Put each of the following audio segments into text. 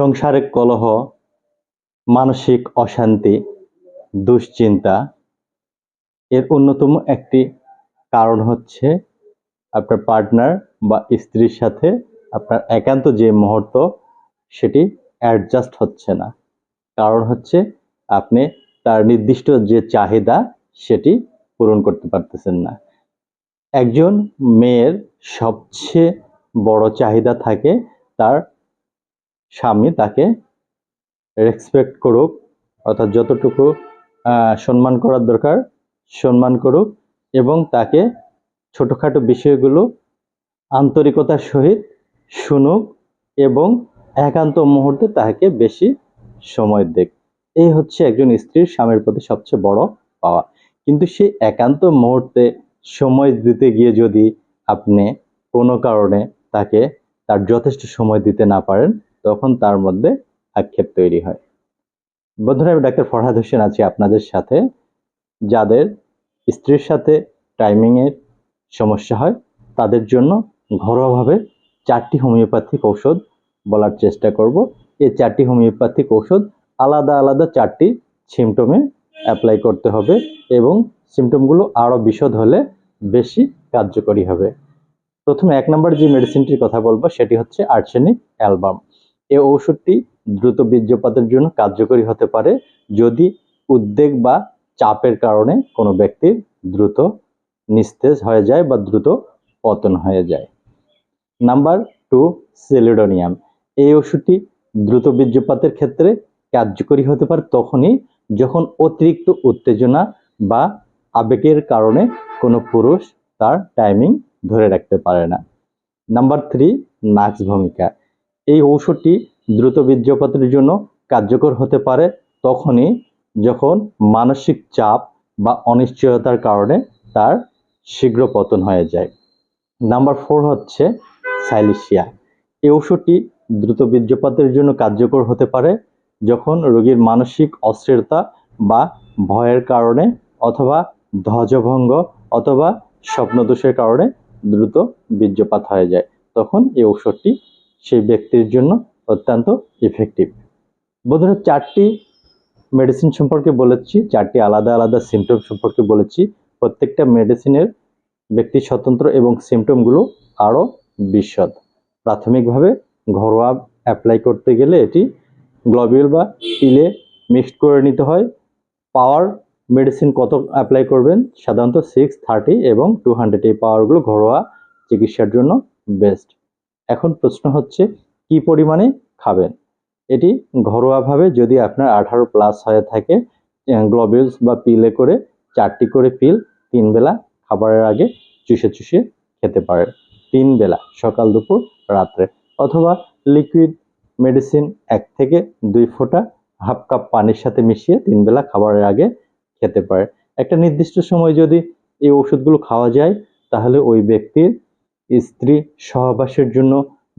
সংসারে কলহ, মানসিক অশান্তি, দুশ্চিন্তা, এর অন্যতম একটি কারণ হচ্ছে আপনার পার্টনার বা স্ত্রীর সাথে আপনার একান্ত যে মুহূর্ত, সেটি অ্যাডজাস্ট হচ্ছে না। কারণ হচ্ছে আপনি তার নির্দিষ্ট যে চাহিদা, সেটি পূরণ করতে পারতেছেন না। একজন মেয়ের সবচেয়ে বড় চাহিদা থাকে তার স্বামী তাকে রেসপেক্ট করুক, অর্থাৎ যতটুকু সম্মান করার দরকার, সম্মান করুক এবং তাকে ছোটোখাটো বিষয়গুলো আন্তরিকতার সহিত শুনুক এবং একান্ত মুহূর্তে তাকে বেশি সময় দেখ এই হচ্ছে একজন স্ত্রীর স্বামীর প্রতি সবচেয়ে বড় পাওয়া। কিন্তু সেই একান্ত মুহূর্তে সময় দিতে গিয়ে যদি আপনি কোনো কারণে তাকে তার যথেষ্ট সময় দিতে না পারেন তখন তার মধ্যে আক্ষেপ তৈরি হয়। বন্ধুরা, আমি ডাক্তার ফরহাদ হোসেন আছি আপনাদের সাথে, যাদের স্ত্রীর সাথে টাইমিংয়ের সমস্যা হয়, তাদের জন্য ঘরোয়াভাবে চারটি হোমিওপ্যাথিক ঔষধ বলার চেষ্টা করব। এই চারটি হোমিওপ্যাথিক ঔষধ আলাদা আলাদা চারটি সিমটমে অ্যাপ্লাই করতে হবে এবং সিমটমগুলো আরও বিশদ হলে বেশি কার্যকরী হবে। প্রথমে এক নম্বর যে মেডিসিনটির কথা বলব, সেটি হচ্ছে আর্সেনিক অ্যালবাম এই ঔষধটি দ্রুত বীর্যপাতের জন্য কার্যকরী হতে পারে যদি উদ্বেগ বা চাপের কারণে কোনো ব্যক্তির দ্রুত নিস্তেজ হয়ে যায় বা দ্রুত পতন হয়ে যায়। Number two, chelidonium. এই ওষুধটি দ্রুত বীর্যপাতের ক্ষেত্রে কার্যকরী হতে পারে তখনই যখন অতিরিক্ত উত্তেজনা বা আবেগের কারণে কোনো পুরুষ তার টাইমিং ধরে রাখতে পারে না। নাম্বার থ্রি নাক্স ভূমিকা। এই ঔষধটি দ্রুত বীর্যপাতের জন্য কার্যকর হতে পারে তখনই যখন মানসিক চাপ বা অনিশ্চয়তার কারণে তার শীঘ্র পতন হয়ে যায়। নাম্বার ফোর হচ্ছে সাইলিশিয়া। এই ঔষধটি দ্রুত বীর্যপাতের জন্য কার্যকর হতে পারে যখন রোগীর মানসিক অস্থিরতা বা ভয়ের কারণে অথবা ধ্বজভঙ্গ অথবা স্বপ্নদোষের কারণে দ্রুত বীর্যপাত হয়ে যায়। তখন এই ঔষধটি সেই ব্যক্তির জন্য অত্যন্ত ইফেক্টিভ বন্ধুরা, চারটি মেডিসিন সম্পর্কে বলেছি, চারটি আলাদা আলাদা সিমটম সম্পর্কে বলেছি। প্রত্যেকটা মেডিসিনের ব্যক্তি স্বতন্ত্র এবং সিমটমগুলো আরও বিশদ। প্রাথমিকভাবে ঘরোয়া অ্যাপ্লাই করতে গেলে এটি গ্লোবিউল বা পিলে মিক্সড করে নিতে হয়। পাওয়ার মেডিসিন কত অ্যাপ্লাই করবেন? সাধারণত সিক্স থার্টি এবং টু হান্ড্রেড এই পাওয়ারগুলো ঘরোয়া চিকিৎসার জন্য বেস্ট এখন প্রশ্ন হচ্ছে, কি পরিমাণে খাবেন? এটি ঘরোয়াভাবে যদি আপনার আঠারো প্লাস হয়ে থাকে গ্লোবিউলস বা পিলে করে চারটি করে পিল তিন বেলা খাবারের আগে চুষে চুষে খেতে পারেন। তিন বেলা, সকাল, দুপুর, রাত্রে। অথবা লিকুইড মেডিসিন এক থেকে দুই ফোঁটা হাফ কাপ পানির সাথে মিশিয়ে তিন বেলা খাবারের আগে খেতে পারে একটা নির্দিষ্ট সময় যদি এই ওষুধগুলো খাওয়া যায়, তাহলে ওই ব্যক্তির স্ত্রী সহবাসের জন্য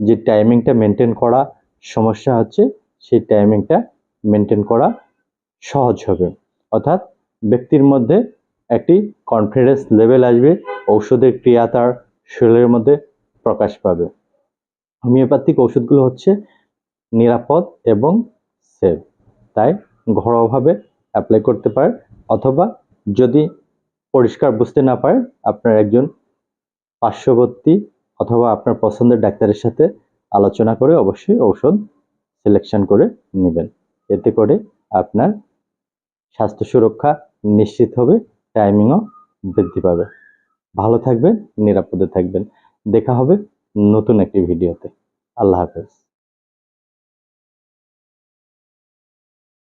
যে টাইমিংটা মেনটেন করা সমস্যা হচ্ছে, সেই টাইমিংটা মেনটেন করা সহজ হবে। অর্থাৎ ব্যক্তির মধ্যে একটি কনফিডেন্স লেভেল আসবে, ঔষধের ক্রিয়া তার শরীরের মধ্যে প্রকাশ পাবে। হোমিওপ্যাথিক ওষুধগুলো হচ্ছে নিরাপদ এবং সেফ তাই ঘরোয়াভাবে অ্যাপ্লাই করতে পারেন, অথবা যদি পরিষ্কার বুঝতে না পারেন, আপনার একজন পার্শ্ববর্তী অথবা আপনার পছন্দের ডাক্তারের সাথে আলোচনা করে অবশ্যই ঔষধ সিলেকশন করে নেবেন। এতে করে আপনার স্বাস্থ্য সুরক্ষা নিশ্চিত হবে টাইমিংও বৃদ্ধি পাবে। ভালো থাকবেন, নিরাপদে থাকবেন। দেখা হবে নতুন একটি ভিডিওতে আল্লাহ হাফেজ।